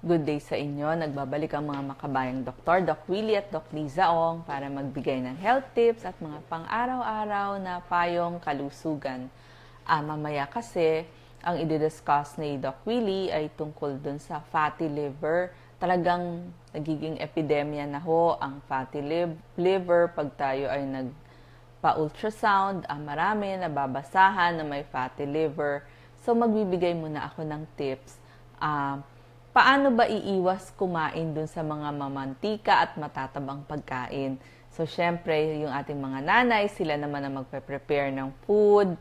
Good day sa inyo. Nagbabalik ang mga makabayang doktor, Doc Willie at Doc Liza Ong para magbigay ng health tips at mga pang-araw-araw na payong kalusugan. Ah, mamaya kasi, ang i-discuss ni Doc Willie ay tungkol dun sa fatty liver. Talagang nagiging epidemya na ho ang fatty liver pag tayo ay nag pa-ultrasound, ah, marami nababasahan na may fatty liver. So, magbibigay muna ako ng tips. Ah, paano ba iiwas kumain dun sa mga mamantika at matatabang pagkain? So, syempre, yung ating mga nanay, sila naman ang magpe-prepare ng food,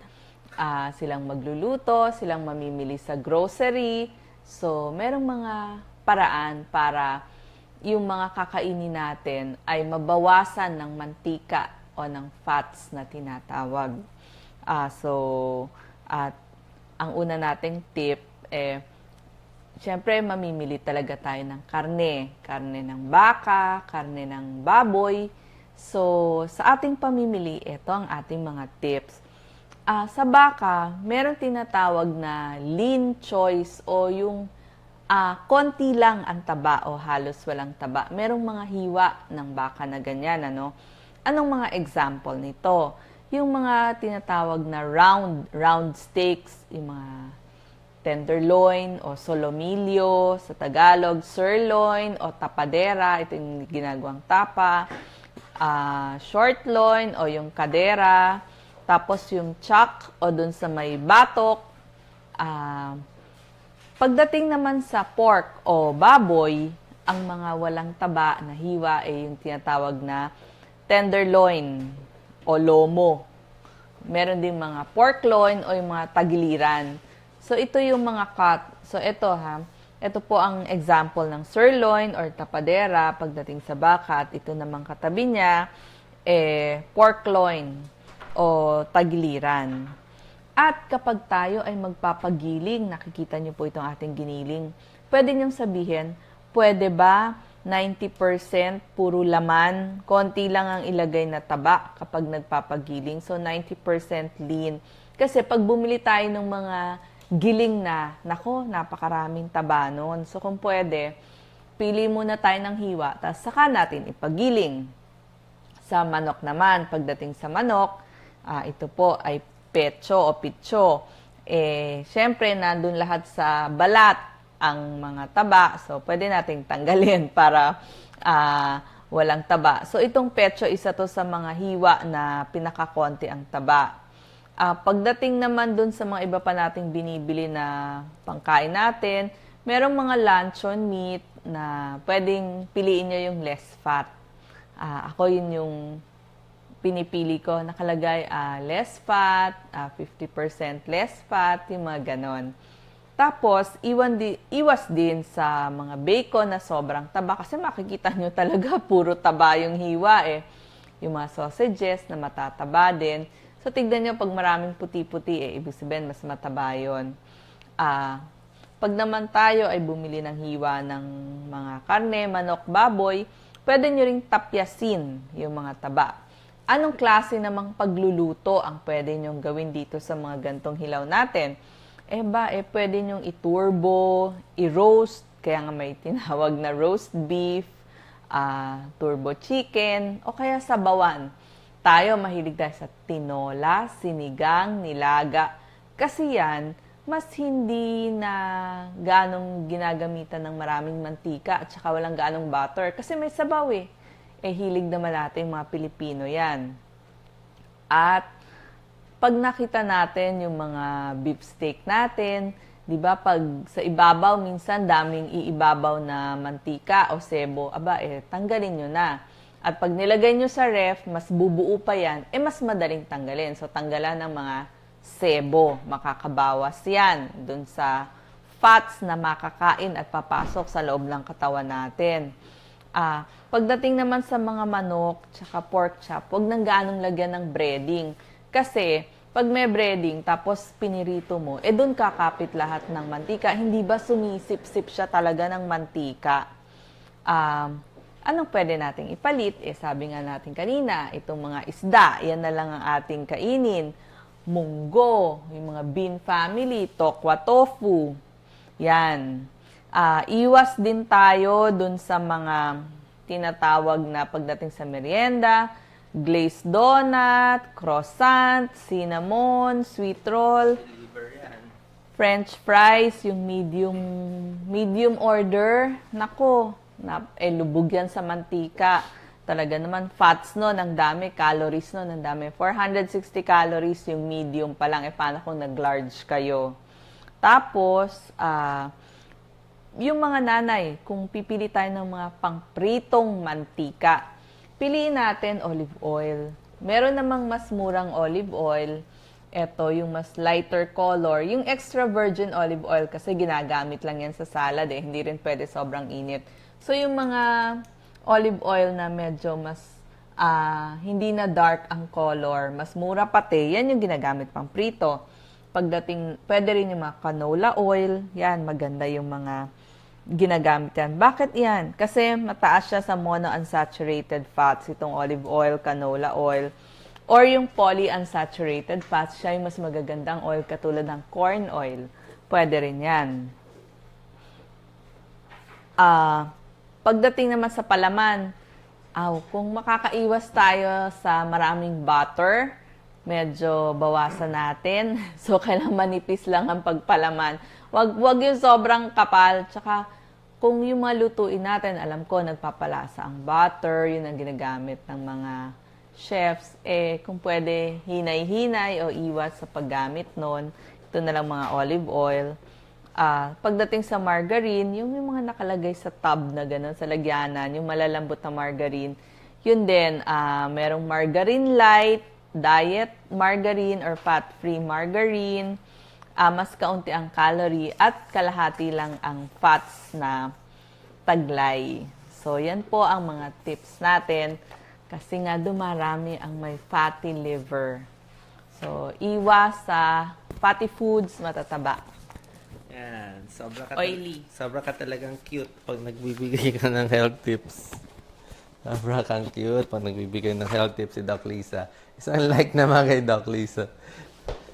ah, silang magluluto, silang mamimili sa grocery. So, merong mga paraan para yung mga kakainin natin ay mabawasan ng mantika o ng fats na tinatawag. Ah, so, at ang una nating tip, eh, syempre mamimili talaga tayo ng karne. Karne ng baka, karne ng baboy. So, sa ating pamimili, ito ang ating mga tips. Ah, sa baka, meron tinatawag na lean choice o yung ah, konti lang ang taba o halos walang taba. Merong mga hiwa ng baka na ganyan, ano? Anong mga example nito? Yung mga tinatawag na round, round steaks, yung mga tenderloin o solomillo sa Tagalog, sirloin o tapadera, ito yung ginagawang tapa, ah, short loin o yung kadera, tapos yung chuck o dun sa may batok, ah, Pagdating naman sa pork o baboy, ang mga walang taba na hiwa ay yung tinatawag na tenderloin o lomo. Meron ding mga pork loin o yung mga tagiliran. So ito yung mga cut. So ito ha, ito po ang example ng sirloin or tapadera pagdating sa baka at ito namang katabi niya eh pork loin o tagiliran. At kapag tayo ay magpapagiling, nakikita niyo po itong ating giniling, pwede niyong sabihin, pwede ba 90% puro laman, konti lang ang ilagay na taba kapag nagpapagiling. So 90% lean. Kasi pag bumili tayo ng mga giling na, nako, napakaraming taba noon. So kung pwede, pili muna tayo ng hiwa, tapos saka natin ipagiling. Sa manok naman, pagdating sa manok, ah, ito po ay petso o pitso. Eh, syempre, nandun lahat sa balat ang mga taba. So, pwede nating tanggalin para ah, walang taba. So, itong petso, isa to sa mga hiwa na pinakakonti ang taba. Ah, pagdating naman dun sa mga iba pa nating binibili na pangkain natin, merong mga luncheon meat na pwedeng piliin nyo yung less fat. Ah, ako yun yung pinipili ko. Nakalagay ah, less fat, ah, 50% less fat, yung mga ganon. Tapos, iwan di, iwas din sa mga bacon na sobrang taba kasi makikita nyo talaga puro taba yung hiwa eh. Yung mga sausages na matataba din. So, tignan nyo pag maraming puti-puti eh, ibig sabihin mas mataba yun. Ah, pag naman tayo ay bumili ng hiwa ng mga karne, manok, baboy, pwede nyo ring tapyasin yung mga taba. Anong klase namang pagluluto ang pwede nyong gawin dito sa mga gantong hilaw natin? Eh ba, eh pwede nyong iturbo, i-roast, kaya nga may tinawag na roast beef, ah, turbo chicken, o kaya sabawan. Tayo mahilig tayo sa tinola, sinigang, nilaga. Kasi yan, mas hindi na ganong ginagamitan ng maraming mantika at saka walang ganong butter. Kasi may sabaw eh. Eh, hilig naman natin mga Pilipino yan. At pag nakita natin yung mga beef steak natin, 'di ba pag sa ibabaw minsan daming iibabaw na mantika o sebo, aba eh tanggalin nyo na. At pag nilagay nyo sa ref, mas bubuo pa yan, eh mas madaling tanggalin. So tanggalan ng mga sebo, makakabawas yan dun sa fats na makakain at papasok sa loob ng katawan natin. Ah, pagdating naman sa mga manok tsaka pork chop, huwag nang gaanong lagyan ng breading. Kasi, pag may breading, tapos pinirito mo, eh doon kakapit lahat ng mantika. Hindi ba sumisip-sip siya talaga ng mantika? Um, anong pwede nating ipalit? Eh, sabi nga natin kanina, itong mga isda, yan na lang ang ating kainin. Munggo, yung mga bean family, tokwa tofu, yan. Ah, iwas din tayo dun sa mga tinatawag na pagdating sa merienda, glazed donut, croissant, cinnamon, sweet roll, French fries, yung medium medium order. Nako, na, eh, lubog yan sa mantika. Talaga naman, fats no, ang dami, calories no, ang dami. 460 calories yung medium pa lang. Eh, paano kung nag-large kayo? Tapos, ah, yung mga nanay, kung pipili tayo ng mga pangpritong mantika, piliin natin olive oil. Meron namang mas murang olive oil. Ito, yung mas lighter color. Yung extra virgin olive oil kasi ginagamit lang yan sa salad eh. Hindi rin pwede sobrang init. So, yung mga olive oil na medyo mas ah, hindi na dark ang color, mas mura pati, yan yung ginagamit pang prito. Pagdating, pwede rin yung mga canola oil, yan, maganda yung mga ginagamit yan. Bakit yan? Kasi mataas siya sa monounsaturated fats, itong olive oil, canola oil, or yung polyunsaturated fats, siya yung mas magagandang oil katulad ng corn oil. Pwede rin yan. Ah, pagdating naman sa palaman, aw, kung makakaiwas tayo sa maraming butter, medyo bawasan natin. So, kailangan manipis lang ang pagpalaman. Wag, wag yung sobrang kapal. Tsaka, kung yung mga natin, alam ko, nagpapalasa ang butter, yun ang ginagamit ng mga chefs. Eh, kung pwede, hinay-hinay o iwas sa paggamit nun. Ito na lang mga olive oil. Ah, pagdating sa margarine, yung, yung mga nakalagay sa tub na gano'n, sa lagyanan, yung malalambot na margarine, yun din, ah, merong margarine light, diet margarine or fat-free margarine, ah, mas kaunti ang calorie at kalahati lang ang fats na taglay. So, yan po ang mga tips natin kasi nga dumarami ang may fatty liver. So, iwas sa fatty foods, matataba. Yan. Sobra ka, Oily. sobra ka talagang cute pag nagbibigay ka ng health tips. Sobra kang cute pag nagbibigay ng health tips si Doc Lisa. Isang like naman kay Doc Lisa.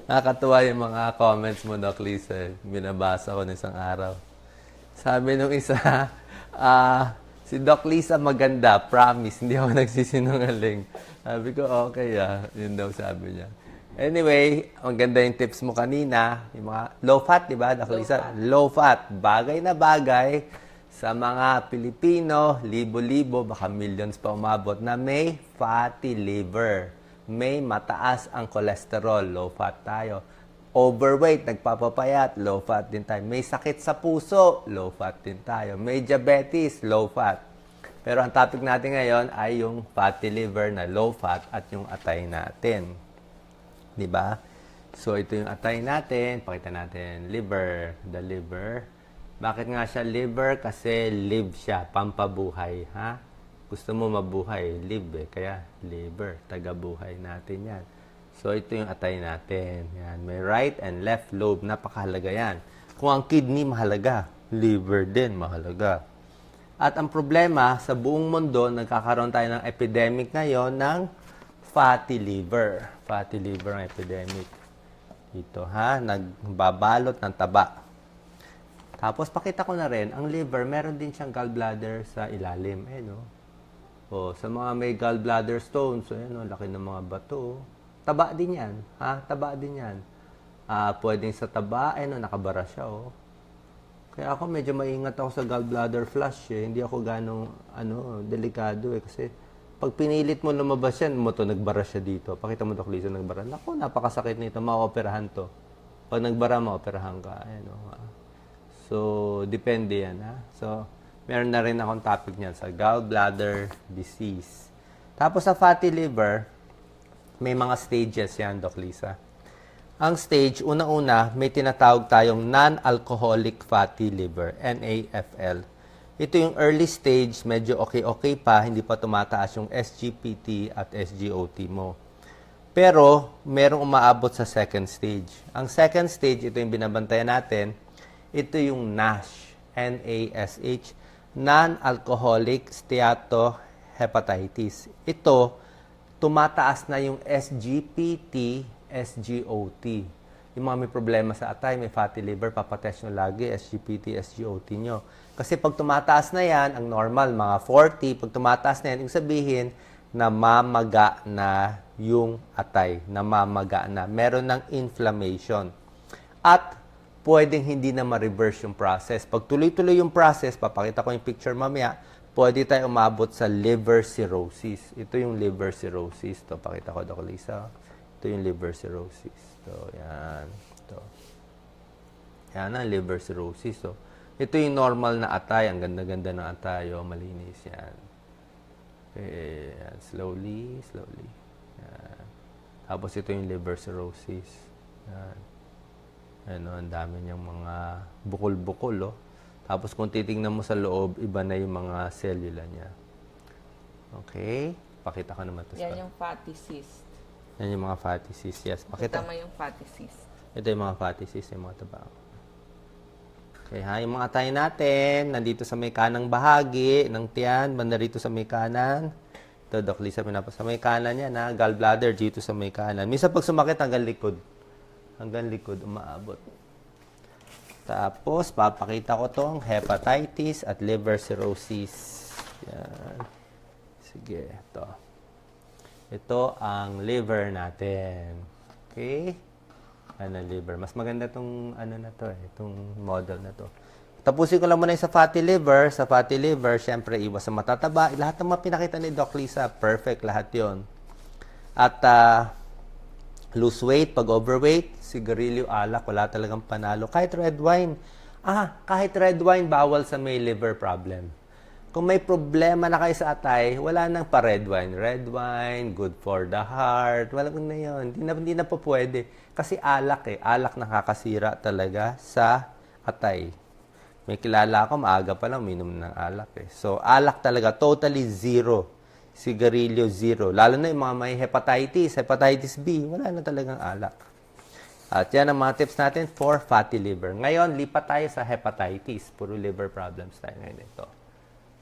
Nakakatuwa yung mga comments mo, Doc Lisa. Binabasa ko ng isang araw. Sabi nung isa, ah, si Doc Lisa maganda, promise, hindi ako nagsisinungaling. Sabi ko, okay ah. Yun daw sabi niya. Anyway, ang ganda yung tips mo kanina. Yung mga low fat, di ba, Doc Lisa? Low fat. Bagay na bagay sa mga Pilipino, libo-libo, baka millions pa umabot, na may fatty liver. May mataas ang cholesterol, low fat tayo. Overweight, nagpapapayat, low fat din tayo. May sakit sa puso, low fat din tayo. May diabetes, low fat. Pero ang topic natin ngayon ay yung fatty liver na low fat at yung atay natin. 'Di ba? So ito yung atay natin, pakita natin liver, the liver. Bakit nga siya liver? Kasi live siya, pampabuhay, ha? Gusto mo mabuhay, live eh. Kaya liver, tagabuhay natin 'yan. So ito yung atay natin. Yan, may right and left lobe, napakahalaga 'yan. Kung ang kidney mahalaga, liver din mahalaga. At ang problema, sa buong mundo, nagkakaroon tayo ng epidemic ngayon ng fatty liver. Fatty liver ang epidemic. Dito, ha? Nagbabalot ng taba. Tapos, pakita ko na rin, ang liver, meron din siyang gallbladder sa ilalim. Eh, no? O, sa mga may gallbladder stones, ayan, no? laki ng mga bato. Taba din yan. Ha? Taba din yan. Ah, pwedeng sa taba, eh, no? nakabara siya, oh. Kaya ako medyo maingat ako sa gallbladder flush eh. Hindi ako ganong ano, delikado eh. Kasi pag pinilit mo lumabas yan, mo to, nagbara siya dito. Pakita mo, Doc Lisa, nagbara. Naku, napakasakit nito. Maoperahan to. Pag nagbara, maoperahan ka. Ayan, oh, ha? So, depende yan. Ha? So, meron na rin akong topic niyan sa gallbladder disease. Tapos sa fatty liver, may mga stages yan, Doc Lisa. Ang stage, una-una, may tinatawag tayong non-alcoholic fatty liver, NAFL. Ito yung early stage, medyo okay-okay pa, hindi pa tumataas yung SGPT at SGOT mo. Pero, merong umaabot sa second stage. Ang second stage, ito yung binabantayan natin, ito yung NASH, N-A-S-H, Non-Alcoholic Steatohepatitis. Ito, tumataas na yung SGPT, SGOT. Yung mga may problema sa atay, may fatty liver, papatest nyo lagi, SGPT, SGOT nyo. Kasi pag tumataas na yan, ang normal, mga 40, pag tumataas na yan, ibig sabihin, namamaga na yung atay, namamaga na. Meron ng inflammation. At pwedeng hindi na ma-reverse yung process. Pag tuloy-tuloy yung process, papakita ko yung picture mamaya, pwede tayo umabot sa liver cirrhosis. Ito yung liver cirrhosis. Ito, pakita ko, Dr. Lisa. Ito yung liver cirrhosis. Ito, yan. Ito. Yan ang liver cirrhosis. So, ito yung normal na atay. Ang ganda-ganda ng atay. Oh, malinis yan. Okay, yan. Slowly, slowly. Yan. Tapos ito yung liver cirrhosis. Yan. Ano, ang dami niyang mga bukol-bukol, oh. Tapos kung titingnan mo sa loob, iba na yung mga cellula niya. Okay? Pakita ko naman Yan yung fatty cyst. Yan yung mga fatty cysts. Yes, pakita. Tama yung fatty cyst. Ito yung mga fatty cysts, yung mga taba. Okay, ha? Yung mga tayo natin, nandito sa may kanang bahagi ng tiyan, banda rito sa may kanan. Ito, Doc Lisa, pinapa sa may kanan yan, ha? Gallbladder dito sa may kanan. Minsan pag sumakit, hanggang likod. Hanggang likod, umaabot. Tapos, papakita ko tong hepatitis at liver cirrhosis. Yan. Sige, ito. Ito ang liver natin. Okay? Ano liver. Mas maganda tong ano na to eh, itong model na to. Tapusin ko lang muna yung sa fatty liver. Sa fatty liver, syempre, iwas sa matataba. Lahat ng mga pinakita ni Doc Lisa, perfect lahat yon. At ah, lose weight, pag overweight, sigarilyo, alak, wala talagang panalo. Kahit red wine. Ah, kahit red wine, bawal sa may liver problem. Kung may problema na kayo sa atay, wala nang pa red wine. Red wine, good for the heart. Wala na yun. Hindi na, hindi na po pwede. Kasi alak eh. Alak nakakasira talaga sa atay. May kilala ako, maaga pa lang, minom ng alak eh. So, alak talaga, totally zero. Sigarilyo, zero. Lalo na yung mga may hepatitis, hepatitis B, wala na talagang alak. At yan ang mga tips natin for fatty liver. Ngayon, lipat tayo sa hepatitis. Puro liver problems tayo ngayon ito.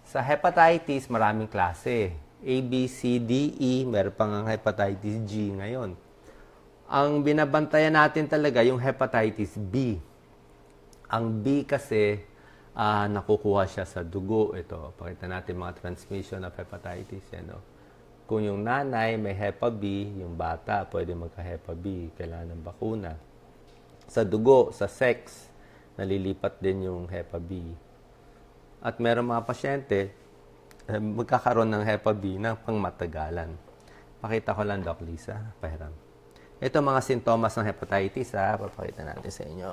Sa hepatitis, maraming klase. A, B, C, D, E, meron pang ang hepatitis G ngayon. Ang binabantayan natin talaga yung hepatitis B. Ang B kasi, ah, nakukuha siya sa dugo. Ito, pakita natin mga transmission of hepatitis. Yan, no? Kung yung nanay may hepa B, yung bata pwede magka-hepa B. Kailangan ng bakuna. Sa dugo, sa sex, nalilipat din yung hepa B. At meron mga pasyente, eh, magkakaroon ng hepa B ng pangmatagalan. Pakita ko lang, Doc Lisa. Pahiram. Ito mga sintomas ng hepatitis, ha. Papakita natin sa inyo.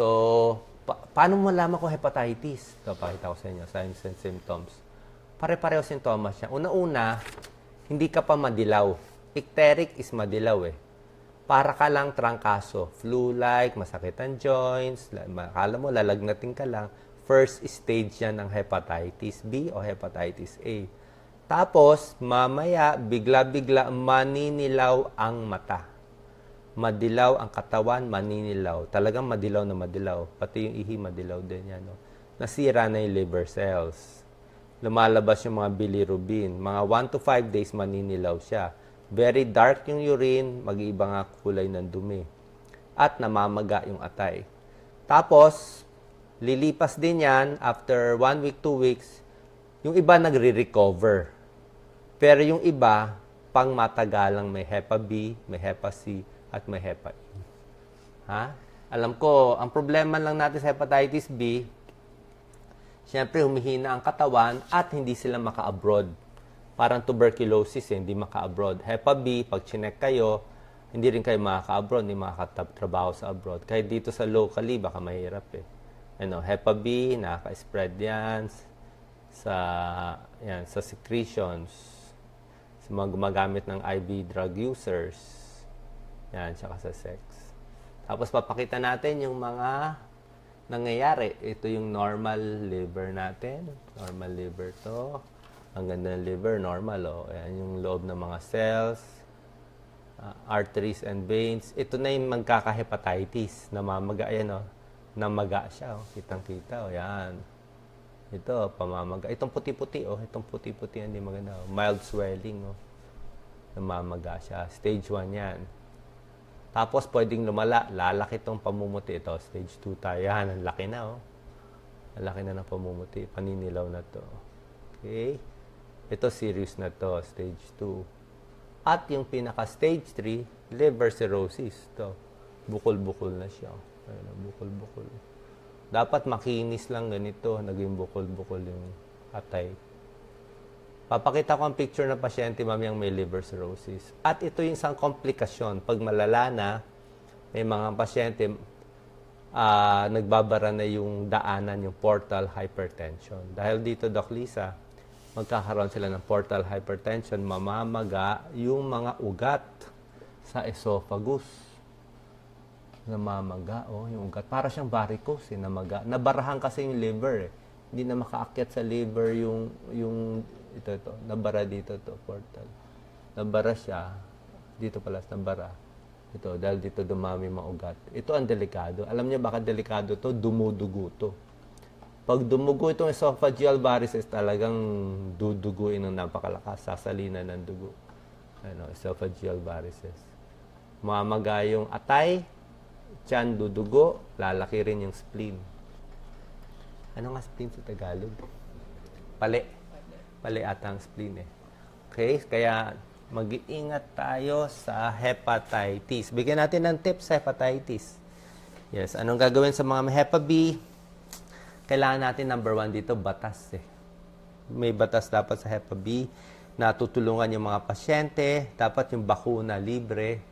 So, pa- paano mo malaman kung hepatitis? Ito, pakita ko sa inyo, signs and symptoms. Pare-pareho sintomas siya. Una-una, hindi ka pa madilaw. Icteric is madilaw eh. Para ka lang trangkaso. Flu-like, masakit ang joints, la- akala mo lalagnating ka lang. First stage yan ng hepatitis B o hepatitis A. Tapos, mamaya, bigla-bigla maninilaw ang mata madilaw ang katawan, maninilaw. Talagang madilaw na madilaw. Pati yung ihi madilaw din yan. No? Nasira na yung liver cells. Lumalabas yung mga bilirubin. Mga 1 to 5 days maninilaw siya. Very dark yung urine, mag-iiba nga kulay ng dumi. At namamaga yung atay. Tapos, lilipas din yan after 1 week, 2 weeks, yung iba nagre-recover. Pero yung iba, pang matagalang may HEPA B, may HEPA C, at may HEPA E. Ha? Alam ko, ang problema lang natin sa hepatitis B, Siyempre, humihina ang katawan at hindi sila maka-abroad. Parang tuberculosis, eh, hindi maka-abroad. Hepa B, pag chinek kayo, hindi rin kayo makaka-abroad, hindi makakatrabaho sa abroad. Kahit dito sa locally, baka mahirap eh. Ano, Hepa B, nakaka-spread yan sa, yan, sa secretions, sa mga gumagamit ng IV drug users, yan, tsaka sa sex. Tapos papakita natin yung mga nangyayari. Ito yung normal liver natin. Normal liver to. Ang ganda ng liver, normal oh. Ayan yung loob ng mga cells, ah, arteries and veins. Ito na yung magkaka-hepatitis. Namamaga, ayan oh. Namaga siya oh. Kitang-kita oh. Yan. Ito, pamamaga. Itong puti-puti oh. Itong puti-puti, hindi maganda oh. Mild swelling oh. Namamaga siya. Stage 1 yan. Tapos pwedeng lumala, lalaki itong pamumuti ito. Stage 2 tayo. Yan, ang laki na oh. Ang laki na ng pamumuti. Paninilaw na to. Okay? Ito serious na to, stage 2. At yung pinaka stage 3, liver cirrhosis. To. Bukol-bukol na siya. Ayun, bukol-bukol. Dapat makinis lang ganito, naging bukol-bukol yung atay. Papakita ko ang picture ng pasyente, ma'am, yung may liver cirrhosis. At ito yung isang komplikasyon. Pag malala na, may mga pasyente, ah, nagbabara na yung daanan, yung portal hypertension. Dahil dito, Doc Lisa, magkakaroon sila ng portal hypertension, mamamaga yung mga ugat sa esophagus. Namamaga, oh, yung ugat. Para siyang varicose, eh, namaga. Nabarahan kasi yung liver, eh. Hindi na makaakyat sa liver yung, yung, ito, ito. Nabara dito, to portal. Nabara siya. Dito pala, nabara. Ito, dahil dito dumami mga ugat. Ito ang delikado. Alam niyo bakit delikado to? Dumudugo to. Pag dumugo itong esophageal varices, talagang duduguin ng napakalakas, sasalina ng dugo. Ano, esophageal varices. Mamaga yung atay, tiyan dudugo, lalaki rin yung spleen. Ano nga spleen sa Tagalog? Pali. Pali ata ang spleen eh. Okay? Kaya mag-iingat tayo sa hepatitis. Bigyan natin ng tips sa hepatitis. Yes, anong gagawin sa mga Hepa B? Kailangan natin number one dito, batas eh. May batas dapat sa Hepa B na tutulungan yung mga pasyente. Dapat yung bakuna libre.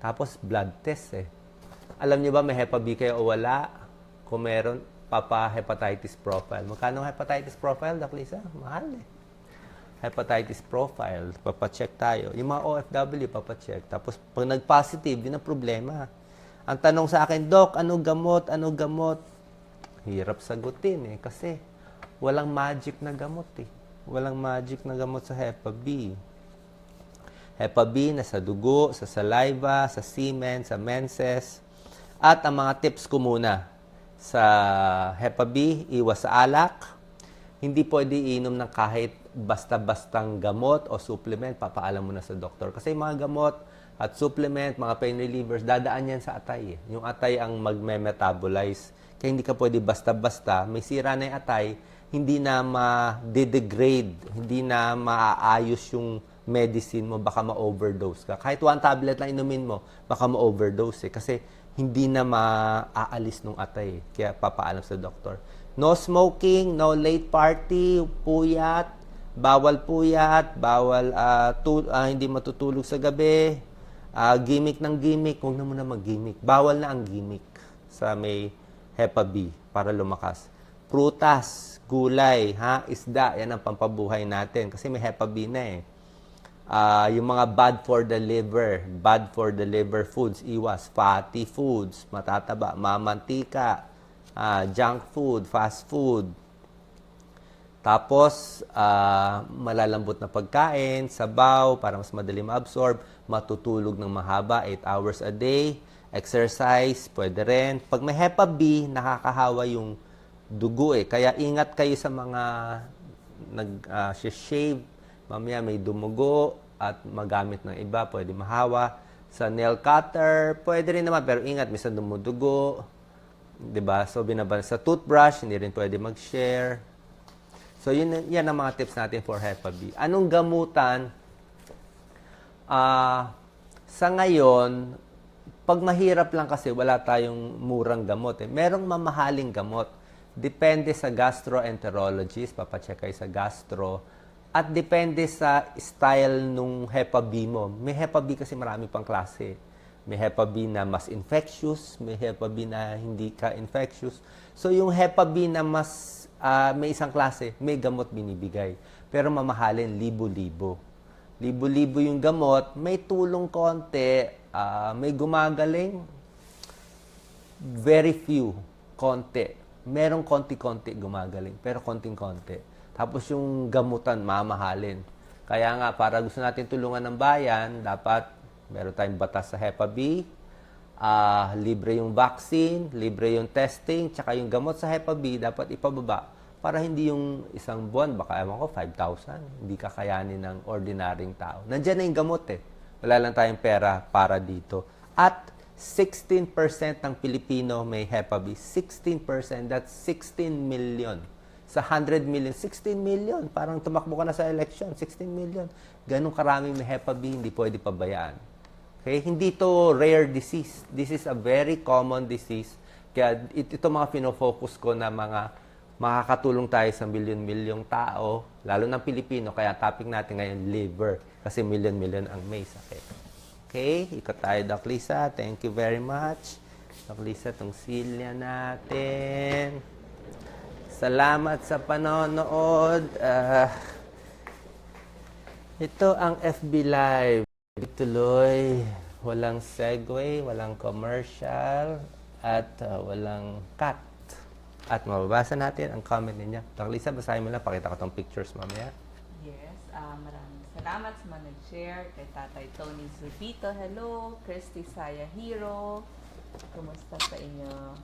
Tapos blood test eh. Alam niyo ba may Hepa B kayo o wala? Kung meron, papa-hepatitis profile. Magkano hepatitis profile, Doc Lisa? Mahal eh hepatitis profile, papacheck tayo. Yung mga OFW, papacheck. Tapos, pag nag-positive, yun ang problema. Ang tanong sa akin, Doc, ano gamot, ano gamot? Hirap sagutin eh, kasi walang magic na gamot eh. Walang magic na gamot sa Hepa B. Hepa B na sa dugo, sa saliva, sa semen, sa menses. At ang mga tips ko muna. Sa Hepa B, iwas sa alak. Hindi pwede inom ng kahit basta-bastang gamot o supplement, papaalam mo na sa doktor. Kasi mga gamot at supplement, mga pain relievers, dadaan yan sa atay. Eh. Yung atay ang magme-metabolize. Kaya hindi ka pwede basta-basta. May sira na yung atay, hindi na ma-degrade, hindi na maaayos yung medicine mo, baka ma-overdose ka. Kahit one tablet lang inumin mo, baka ma-overdose eh. Kasi hindi na maaalis nung atay. Kaya papaalam sa doktor. No smoking, no late party, puyat, bawal puyat, bawal ah, tu- ah, hindi matutulog sa gabi, ah, gimmick ng gimmick, huwag na muna mag-gimmick. Bawal na ang gimmick sa may Hepa B para lumakas. Prutas, gulay, ha, isda, yan ang pampabuhay natin kasi may Hepa B na eh. Ah, yung mga bad for the liver, bad for the liver foods, iwas, fatty foods, matataba, mamantika, ah, junk food, fast food, tapos, ah, malalambot na pagkain, sabaw, para mas madali ma-absorb, matutulog ng mahaba, 8 hours a day, exercise, pwede rin. Pag may Hepa B, nakakahawa yung dugo eh. Kaya ingat kayo sa mga nag-shave, mamaya may dumugo, at magamit ng iba, pwede mahawa. Sa nail cutter, pwede rin naman, pero ingat, minsan dumudugo, ba? So binabal sa toothbrush, hindi rin pwede mag-share. So, yun, yan ang mga tips natin for Hepa B. Anong gamutan? Ah, sa ngayon, pag mahirap lang kasi wala tayong murang gamot. Eh. Merong mamahaling gamot. Depende sa gastroenterologist, papacheck kayo sa gastro. At depende sa style nung Hepa B mo. May Hepa B kasi marami pang klase. May Hepa B na mas infectious, may Hepa B na hindi ka infectious. So yung Hepa B na mas ah, may isang klase, may gamot binibigay. Pero mamahalin, libo-libo. Libo-libo yung gamot, may tulong konti, ah, may gumagaling, very few, konti. Merong konti-konti gumagaling, pero konting-konti. Tapos yung gamutan, mamahalin. Kaya nga, para gusto natin tulungan ng bayan, dapat meron tayong batas sa Hepa B, ah, libre yung vaccine, libre yung testing, tsaka yung gamot sa Hepa B, dapat ipababa para hindi yung isang buwan, baka ewan ko, 5,000, hindi kakayanin ng ordinaryong tao. Nandiyan na yung gamot eh. Wala lang tayong pera para dito. At 16% ng Pilipino may Hepa B. 16%, that's 16 million. Sa 100 million, 16 million. Parang tumakbo ka na sa election, 16 million. Ganong karaming may Hepa B, hindi pwede pabayaan. Okay? Hindi to rare disease. This is a very common disease. Kaya it, ito mga pinofocus ko na mga makakatulong tayo sa milyon-milyong tao, lalo ng Pilipino. Kaya topic natin ngayon, liver. Kasi milyon-milyon ang may sakit. Okay, ikot tayo, Doc Lisa. Thank you very much. Doc Lisa, itong silya natin. Salamat sa panonood. Ah, ito ang FB Live. Tuloy, walang segue, walang commercial, at ah, walang cut. At mababasa natin ang comment ninyo. Doc Lisa, basahin mo lang. Pakita ko tong pictures mamaya. Yes, ah maraming salamat sa mga nag-share. Kay Tatay Tony Zupito, hello. Christy Saya Hero, kumusta sa inyo?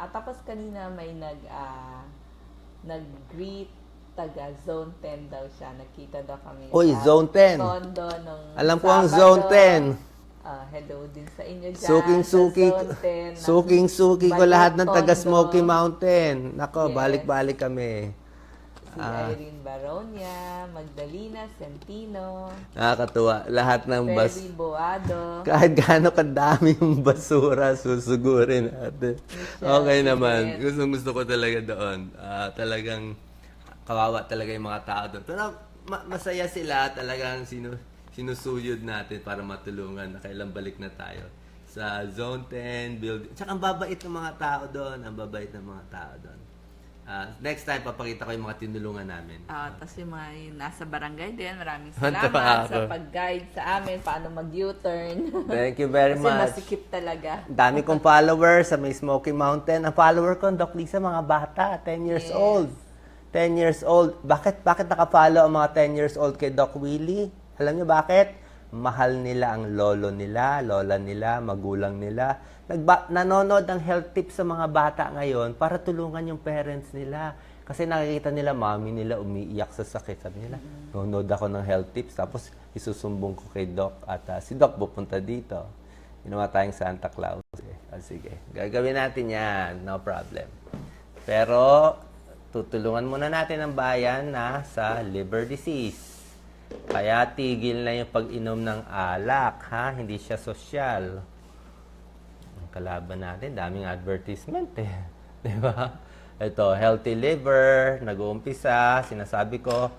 At tapos kanina may nag, ah, nag-greet taga Zone 10 daw siya. Nakita daw kami. Uy, sa Zone 10. Tondo nung Alam ko ang. Zone 10. Ah, hello din sa inyo dyan. Suking-suki, sa Zone 10 ng suking-suki ko lahat ng taga. Smoky Mountain. Nako, Yes. balik-balik kami. Si Ah. Irene Baronia, Magdalena Centino, Nakakatuwa. Lahat ng bas... Ferry Boado. Kahit gaano kadami yung basura, susugurin natin. Okay naman. Gusto gusto ko talaga doon. Ah, talagang kawawa talaga yung mga tao doon. Pero ma- masaya sila talagang sinu sinusuyod natin para matulungan na kailan balik na tayo sa Zone 10 building. Tsaka ang babait ng mga tao doon. Ang babait ng mga tao doon. Ah, next time, papakita ko yung mga tinulungan namin. Ah, tapos yung mga yung nasa barangay din, maraming salamat sa pag-guide sa amin, paano mag-U-turn. Thank you very Kasi much. masikip talaga. Dami kong followers sa may Smoky Mountain. Ang follower ko, Doc Lisa, mga bata, 10 years Yes. old. 10 years old. Bakit bakit naka-follow ang mga 10 years old kay Doc Willie? Alam niyo bakit? Mahal nila ang lolo nila, lola nila, magulang nila. Nagba- nanonood ng health tips sa mga bata ngayon para tulungan yung parents nila. Kasi nakikita nila, mami nila umiiyak sa sakit. Sabi nila, nanonood ako ng health tips. Tapos isusumbong ko kay Doc at ah, si Doc pupunta dito. Ginawa tayong Santa Claus. Eh. Ah, sige, gagawin natin yan. No problem. Pero, tutulungan muna natin ang bayan na sa liver disease. Kaya tigil na yung pag-inom ng alak, ha? Hindi siya sosyal. Ang kalaban natin, daming advertisement eh. Di ba? Ito, healthy liver, nag-uumpisa, sinasabi ko,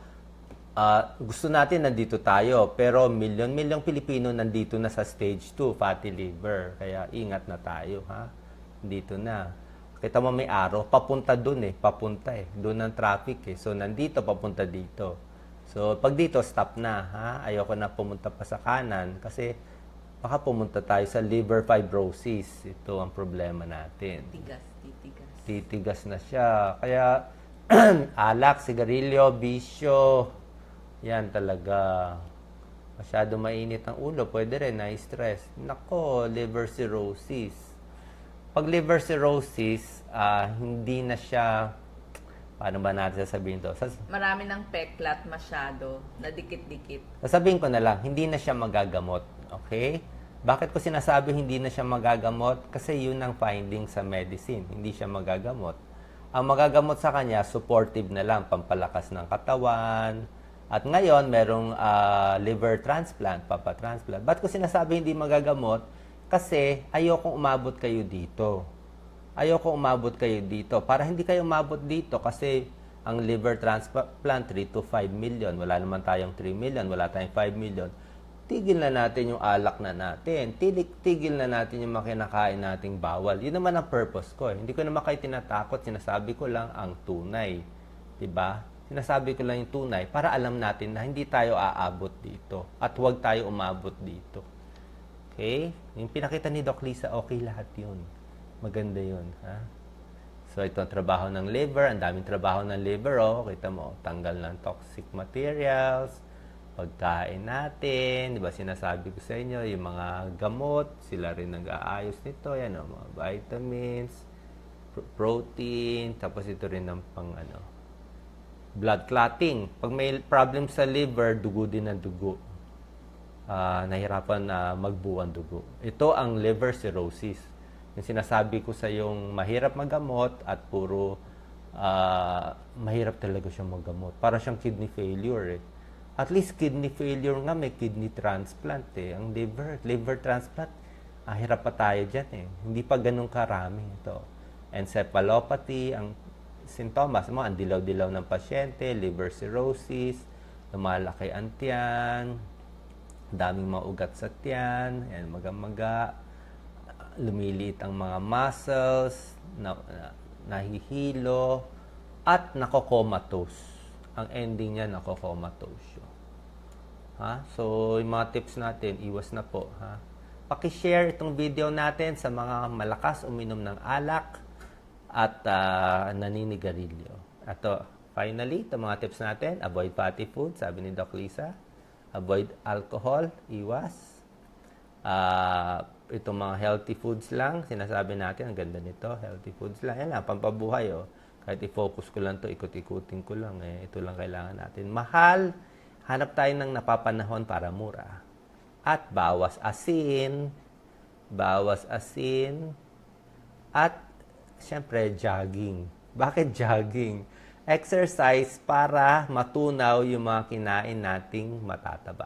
ah, gusto natin nandito tayo, pero milyon-milyong Pilipino nandito na sa stage 2, fatty liver. Kaya ingat na tayo, ha? Dito na. Kita mo may araw, papunta dun eh, papunta eh. Doon ang traffic eh. So, nandito, papunta dito. So, pag dito, stop na, ha? Ayoko na pumunta pa sa kanan kasi baka pumunta tayo sa liver fibrosis. Ito ang problema natin. Tigas, titigas. Titigas na siya. Kaya, alak, sigarilyo, bisyo, yan talaga. Masyado mainit ang ulo, pwede rin na-stress. Nako, liver cirrhosis. Pag liver cirrhosis, ah, hindi na siya, paano ba natin sasabihin to? Sas- Marami ng peklat masyado, na dikit-dikit. Sasabihin ko na lang, hindi na siya magagamot. Okay? Bakit ko sinasabi hindi na siya magagamot? Kasi yun ang finding sa medicine. Hindi siya magagamot. Ang magagamot sa kanya, supportive na lang, pampalakas ng katawan. At ngayon, merong ah, liver transplant, papatransplant. Ba't ko sinasabi hindi magagamot? Kasi ayokong umabot kayo dito. Ayoko umabot kayo dito. Para hindi kayo umabot dito kasi ang liver transplant 3 to 5 million. Wala naman tayong 3 million, wala tayong 5 million. Tigil na natin yung alak na natin. Tigil, tigil na natin yung makinakain nating bawal. Yun naman ang purpose ko. eh. Hindi ko naman kayo tinatakot. Sinasabi ko lang ang tunay. ba? Sinasabi ko lang yung tunay para alam natin na hindi tayo aabot dito. At huwag tayo umabot dito. Okay? Yung pinakita ni Doc Lisa, okay lahat yun. Maganda yun. Ha? So, ito ang trabaho ng liver. Ang daming trabaho ng liver, oh. Kita mo, tanggal ng toxic materials, pagkain natin, di ba sinasabi ko sa inyo, yung mga gamot, sila rin nag-aayos nito. Yan, oh, mga vitamins, pr- protein, tapos ito rin ang pang, ano, blood clotting. Pag may problem sa liver, dugo din ang dugo. ah, nahirapan na magbuwan dugo. Ito ang liver cirrhosis. Yung sinasabi ko sa yung mahirap magamot at puro ah, mahirap talaga siyang magamot. Para siyang kidney failure eh. At least kidney failure nga may kidney transplant eh. Ang liver, liver transplant, ah, hirap pa tayo dyan eh. Hindi pa ganun karami ito. Encephalopathy, ang sintomas mo, ang dilaw-dilaw ng pasyente, liver cirrhosis, lumalaki ang tiyan, daming mga ugat sa tiyan, yan, maga-maga, lumiliit ang mga muscles, na, na- nahihilo, at nakokomatose. Ang ending niya, nakokomatose. Ha? So, yung mga tips natin, iwas na po. Ha? Pakishare itong video natin sa mga malakas uminom ng alak at ah, naninigarilyo. Ato, finally, itong mga tips natin, avoid fatty food, sabi ni Doc Lisa. Avoid alcohol, iwas. Ah, itong mga healthy foods lang, sinasabi natin, ang ganda nito, healthy foods lang. Yan lang, pampabuhay, oh. Kahit i-focus ko lang to, ikot-ikutin ko lang, eh. Ito lang kailangan natin. Mahal, hanap tayo ng napapanahon para mura. At bawas asin, bawas asin, at syempre jogging. Bakit jogging? Exercise para matunaw yung mga kinain nating matataba.